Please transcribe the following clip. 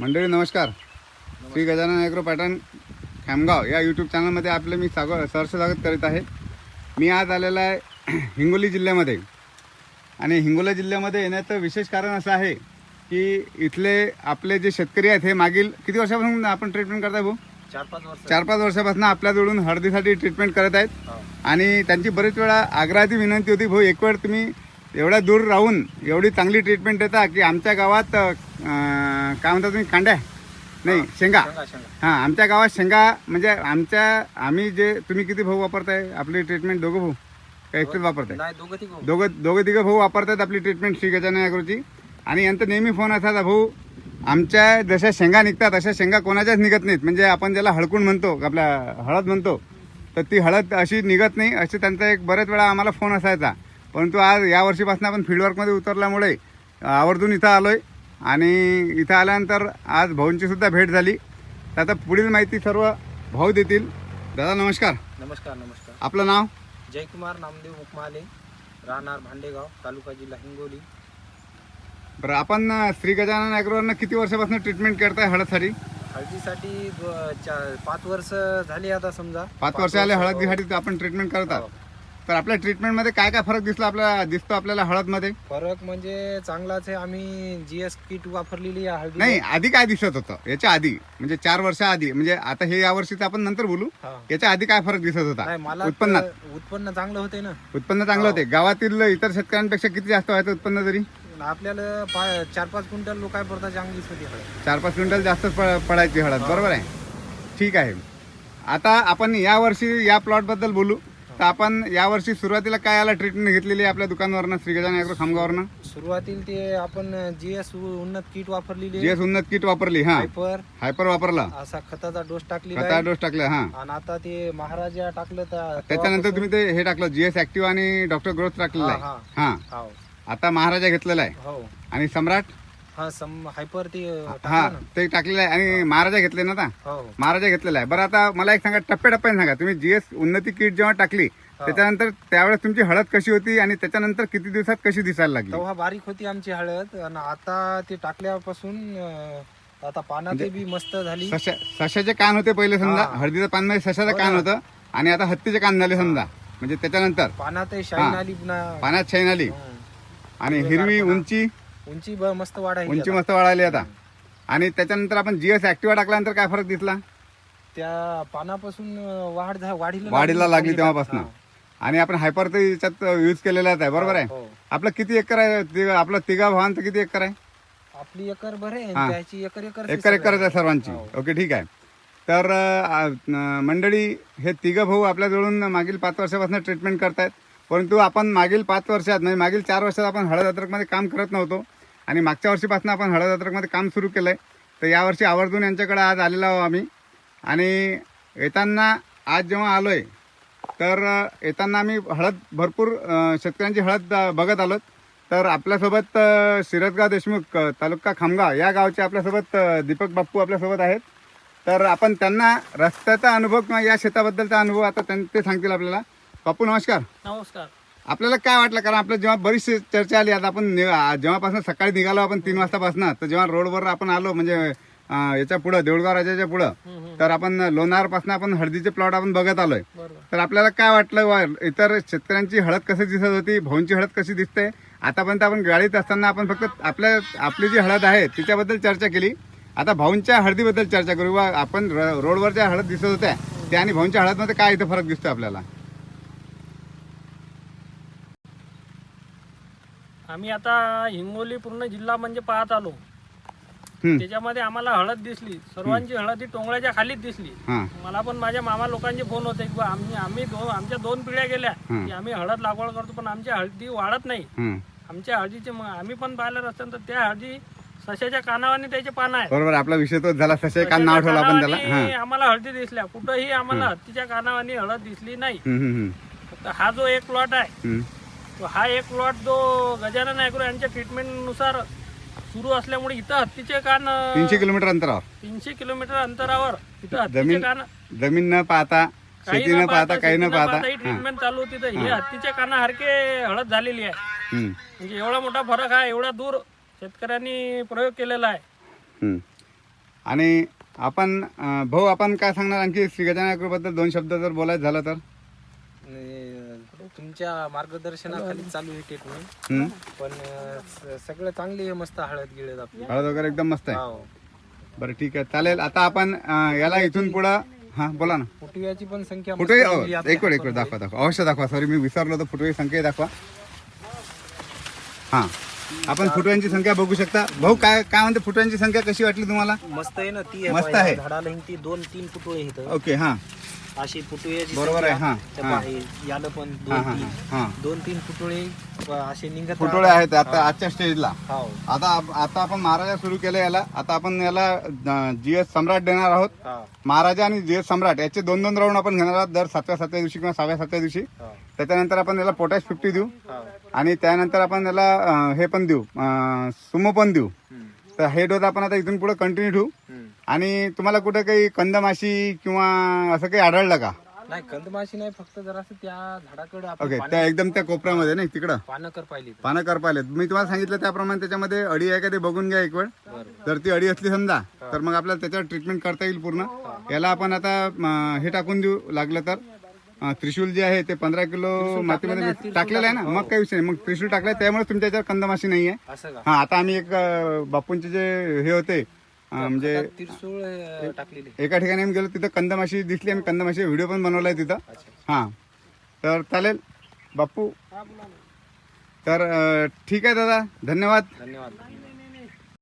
मंडळी नमस्कार. Shri Gajanan agro pattern Khamgaon या यूट्यूब चॅनलमध्ये आपलं मी साग सहर्ष स्वागत करीत आहे. मी आज आलेला आहे हिंगोली जिल्ह्यामध्ये. आणि हिंगोली जिल्ह्यामध्ये येण्याचं विशेष कारण असं आहे की इथले आपले जे शेतकरी आहेत हे मागील किती वर्षापासून आपण ट्रीटमेंट करताय भाऊ? चार पाच वर्ष. चार पाच वर्षापासून आपल्याजवळून हळदीसाठी ट्रीटमेंट करत आहेत. हो. आणि त्यांची बरेच वेळा आग्रहाची विनंती होती भाऊ एक वेळ तुम्ही एवढ्या दूर राहून एवढी चांगली ट्रीटमेंट देता की आमच्या गावात अं, काय म्हणता तुम्ही कांड्या? नाही शेंगा. हां आमच्या गावात शेंगा म्हणजे आमच्या आम्ही जे तुम्ही किती भाऊ वापरताय? आपली ट्रीटमेंट दोघं भाऊ? का एकटेच वापरताय? नाही दोघं ती दोघं दोघं तिघं भाऊ वापरतात आपली ट्रीटमेंट श्री गजानन अॅग्रोची. आणि यांचा नेहमी फोन असायचा भाऊ आमच्या जशा शेंगा निघतात अशा शेंगा कोणाच्याच निघत नाहीत. म्हणजे आपण ज्याला हळकून म्हणतो आपल्या हळद म्हणतो तर ती हळद अशी निघत नाही. असे त्यांचा एक बऱ्याच वेळा आम्हाला फोन असायचा. परंतु आज या वर्षीपासून आपण फील्डवर्कमध्ये उतरल्यामुळे आवर्जून इथं आलोय. आणि इथं आल्यानंतर आज भाऊंची सुद्धा भेट झाली. तर आता पुढील माहिती सर्व भाऊ देतील. दादा नमस्कार. नमस्कार नमस्कार. आपलं नाव? जयकुमार नामदेव मुकमाले राहणार भांडेगाव तालुका जिल्हा हिंगोली. बरं आपण श्री गजानन अॅग्रोवरनं किती वर्षापासून ट्रीटमेंट करताय हळदसाठी? हळदीसाठी पाच वर्ष झाली आता समजा. पाच वर्ष आले हळदीसाठी आपण ट्रीटमेंट करतात. हो. तर आपल्या ट्रीटमेंटमध्ये काय काय फरक दिसला आपल्याला दिसतो आपल्याला हळदमध्ये? फरक म्हणजे चांगलाच आहे. आम्ही जीएस किट वापरलेली आहे हळदी नाही आधी काय दिसत होतं? याच्या आधी म्हणजे चार वर्षा आधी म्हणजे आता हे या वर्षीचं आपण नंतर बोलू. हा. याच्या आधी काय फरक दिसत होता? मला उत्पन्नात. तर उत्पन्न चांगलं होते ना. उत्पन्न चांगलं होते. गावातील इतर शेतकऱ्यांपेक्षा किती जास्त व्हायचं उत्पन्न तरी? आपल्याला पा- चार पाच क्विंटल लोकाय पडतात चांगलीच होती हळद. चार पाच क्विंटल जास्त प- पडायची हळद. बरोबर आहे? ठीक आहे. आता आपण या वर्षी या प्लॉटबद्दल बोलू. तर आपण या वर्षी सुरुवातीला काय याला ट्रीटमेंट घेतलेली आहे आपल्या दुकानावरनं श्रीगजान अॅग्रो खामगावरनं सुरुवातील ते आपण जीएस उन्नत किट वापरलेली जीएस उन्नत किट वापरली हा. हायपर. हायपर वापरला. असा खताचा डोस टाकलेला खता डोस टाकला हा. आणि आता ते महाराजा टाकलं तर त्याच्यानंतर तुम्ही ते हे टाकलं जीएस ऍक्टिव्ह आणि डॉक्टर ग्रोथ टाकलेलं आहे. हा. हो. आता महाराजा घेतलेला आहे. हो. आणि सम्राट? हा सम हायपर ते हा टाकलं ना. ते टाकलेलं आहे. आणि महाराजा घेतले ना आता? हो. हो. महाराजा घेतलेला आहे. बरं आता मला एक सांगा टप्प्याटप्प्याने सांगा. तुम्ही जीएस उन्नती किट जेव्हा टाकली त्याच्यानंतर त्यावेळेस तुमची हळद कशी होती? आणि त्याच्यानंतर किती दिवसात कशी दिसायला लागली? तेव्हा बारीक होती आमची हळद. आणि आता ते टाकल्यापासून अं, आता पानात बी मस्त झाली. सशा सशाचे कान होते पहिले समजा. हा. हळदीचं पानमध्ये सशाचं कान होतं. आणि आता हत्तीचे कान झाले समजा. म्हणजे त्याच्यानंतर. पानात शाईन आली पुन्हा. पाण्यात छैन आली. हं. आणि हिरवी उंची. उंची ब- मस्त वाढायची उंची आता. मस्त वाढायली आता आणि त्याच्यानंतर आपण जीएस ऍक्टिव्हा टाकल्यानंतर काय फरक दिसला त्या पानापासून अं, वाढ झा- वाढीला वाढीला लागली. तेव्हापासून हा. आणि आपण हायपर तर याच्यात युज केलेलाच आहे बरोबर आहे हो. आपलं किती एकर आहे आपलं तिघा भावांचं किती एकर आहे आपली एकर बरे हा. त्याची एकर एकर एकर एकरच आहे सर्वांची हो. ओके ठीक आहे तर अं, अं, मंडळी हे तिघं भाऊ आपल्याजवळून मागील पाच वर्षापासून ट्रीटमेंट करतायत परंतु आपण मागील पाच वर्षात म्हणजे मागील चार वर्षात आपण हळद अद्रकमध्ये काम करत नव्हतो आणि मागच्या वर्षीपासून आपण हळद अद्रकमध्ये काम सुरू केलं आहे तर यावर्षी आवर्जून यांच्याकडे आज आलेलो आहो आम्ही. आणि येताना आज जेव्हा आलो आहे तर येताना आम्ही हळद भरपूर शेतकऱ्यांची हळद बघत आलो तर आपल्यासोबत शिरदगाव देशमुख तालुका खामगाव या गावचे आपल्यासोबत दीपक बाप्पू आपल्यासोबत आहेत. तर आपण त्यांना रस्त्याचा अनुभव किंवा या शेताबद्दलचा अनुभव आता त्यां- ते सांगतील आपल्याला. बाप्पू नमस्कार. नमस्कार. आपल्याला काय वाटलं? कारण आपलं जेव्हा बरीचशी चर्चा आली आता आपण जेव्हापासून सकाळी निघालो आपण तीन वाजतापासून तर जेव्हा रोडवर आपण आलो म्हणजे याच्या पुढं देऊळगाव राजाच्या पुढं तर आपण लोणारपासून आपण हळदीचे प्लॉट आपण बघत आलोय. तर आपल्याला काय वाटलं वा इतर शेतकऱ्यांची हळद कशी दिसत होती भाऊंची हळद कशी दिसते? आतापर्यंत आपण गाडीत असताना आपण फक्त आपल्या आपली जी हळद आहे तिच्याबद्दल चर्चा केली. आता भाऊंच्या हळदीबद्दल चर्चा करू वा आपण र- रोडवर ज्या हळद दिसत होत्या त्या आणि भाऊंच्या हळदमध्ये काय इथं फरक दिसतो आपल्याला? आम्ही आता हिंगोली पूर्ण जिल्हा म्हणजे पाहत आलो. त्याच्यामध्ये आम्हाला हळद दिसली. सर्वांची हळद ही टोंगळ्याच्या खालीच दिसली. मला पण माझ्या मामा लोकांचे फोन होते की आम्ही आम्ही दोन आमच्या दोन पिढ्या गेल्या. की आम्ही हळद लागवड करतो पण आमची हळदी वाढत नाही. आमच्या हळदीचे आम्ही पण पाहिलं रस्त्यानं तर त्या हळदी सशाच्या कानावाने त्याचे पानं आहेत. बरोबर आपला विषय तोच झाला. सशे कान नाव ठेवलं आपण त्याला. आम्हाला हळदी दिसल्या. कुठंही आम्हाला हत्तीच्या कानावानी हळद दिसली नाही. हं, जो एक प्लॉट आहे. तो हा एक प्लॉट जो गजानन ॲग्रो यांच्या ट्रीटमेंटनुसार सुरू असल्यामुळे इथं हत्तीचे कान तीनशे किलोमीटर अंतरावर. तीनशे किलोमीटर अंतरावर इथं हत्तीचे जमीन कान जमीन न पाहता काही शेती न पाहता काही न पाहता. ही. ट्रीटमेंट चालू होती तर हे हत्तीच्या कानासारखे हळद झालेली आहे. म्हणजे एवढा मोठा फरक आहे एवढा दूर शेतकऱ्यांनी प्रयोग केलेला आहे. आणि आपण अं, भाऊ आपण काय सांगणार आणखी श्री गजाननबद्दल दोन शब्द जर बोलायचं झालं तर? तुमच्या मार्गदर्शनाखाली चालू आहे ट्रीटमेंट हं? पण अं, स- सगळं चांगली आहे मस्त हळद गिळत आपली. हळद वगैरे एकदम मस्त आहे. हो बरं ठीक आहे. चालेल. आता आपण अं, याला इथून पुढं हा बोला ना. फुटव्याची पण संख्या मस्त फुटवे वाढली आपल्या एक वेळ एक वेळ दाखवा दाखवा. अवश्य दाखवा. सॉरी मी विसरलो तर फुटवे संख्या दाखवा. हा. आपण फुटव्यांची संख्या बघू शकता. भाऊ काय काय म्हणते? फुटव्यांची संख्या कशी वाटली तुम्हाला? मस्त आहे ना ती मस्त आहे. झाडाला ही ती दोन तीन पुतळे आहेत. ओके हा. अशी पुतळ्याची बरोबर आहे, हा, हा. याला पण दोन हा तीन हा. दोन तीन फुटोळे व असे निघत फुटोळे आहेत आता आजच्या स्टेजला हो आता आता आपण महाराजा सुरू केलं याला. आता आपण याला जी एस सम्राट देणार आहोत. महाराजा आणि जी एस सम्राट याचे दोन दोन राऊंड आपण घेणार आहोत दर सातव्या सातव्या दिवशी किंवा सहाव्या सातव्या दिवशी. त्याच्यानंतर आपण याला पोटॅश फिफ्टी देऊ. आणि त्यानंतर आपण याला अं, हे पण देऊ सुमो पण देऊ. हम्म, तर हे डोस आपण आता इथून पुढे कंटिन्यू ठेवू. आणि तुम्हाला कुठं काही कंदमाशी किंवा असं काही आढळलं का? नाही कंदमाशी नाही फक्त जरासं त्या झाडाकडे ओके त्या एकदम त्या कोपऱ्यामध्ये नाही तिकडं? पानं कर पाहिली. पानं करपाले मी तुम्हाला सांगितलं त्याप्रमाणे त्याच्यामध्ये अडी आहे का ते बघून घ्या एक वेळ. जर ती अडी असली समजा तर मग आपल्याला त्याच्यावर ट्रीटमेंट करता येईल पूर्ण. याला आपण आता अं, हे टाकून देऊ लागलं तर. अं, त्रिशूल जे आहे ते पंधरा किलो मातीमध्ये टाकलेलं आहे ना? मग काही विषय नाही. मग त्रिशूल टाकलं त्यामुळे तुमच्या याच्यावर कंदमाशी नाही आहे असं का? हा आता आम्ही एक अं, बापूंचे जे हे होते अं, म्हणजे खतात तिरसूळ अं, टाकलेली. एका ठिकाणी आम्ही गेलो तिथं कंदमाशी दिसली आम्ही कंदमाशी व्हिडिओ पण बनवलाय तिथं. हां. तर चालेल बाप्पू. तर अं, ठीक आहे दादा धन्यवाद. धन्यवाद.